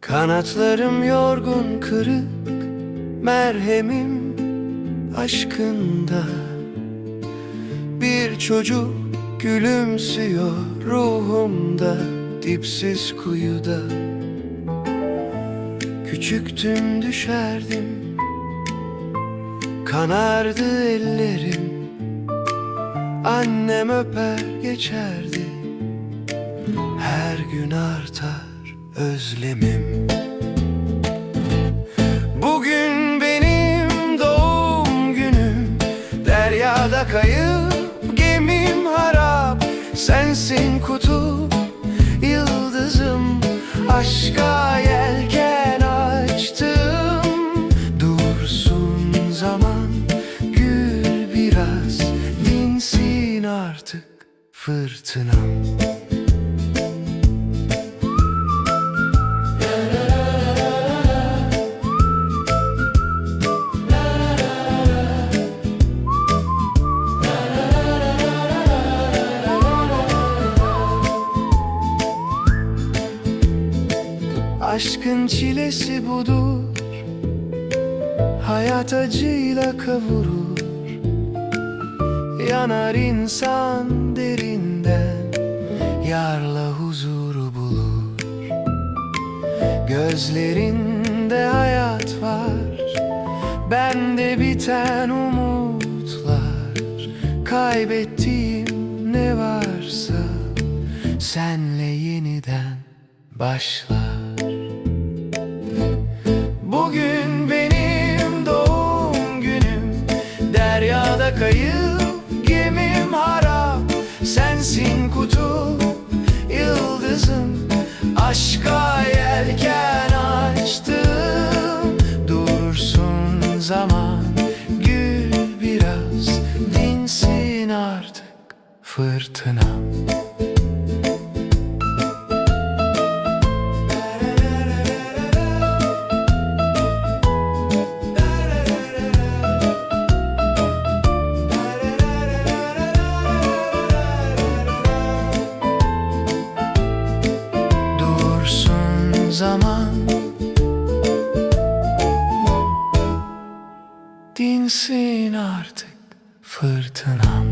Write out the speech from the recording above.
Kanatlarım yorgun kırık Merhemim aşkında. Bir çocuk gülümsüyor ruhumda Dipsiz kuyuda Küçüktüm düşerdim. Kanardı ellerim. Annem öper geçerdi. Her gün artar özlemim. Bugün benim doğum günüm. Deryada kayıp gemim harap. Sensin kutup yıldızım Aşka biraz Dinsin artık fırtınam Aşkın çilesi budur Hayat acıyla kavurur Yanar insan derinden. Yarla huzuru bulur. Gözlerinde hayat var. Bende biten umutlar. Kaybettiğim ne varsa Senle yeniden başlar Aşka yelken açtım. Dursun zaman gül biraz Dinsin artık fırtınam Dinsin artık fırtınam.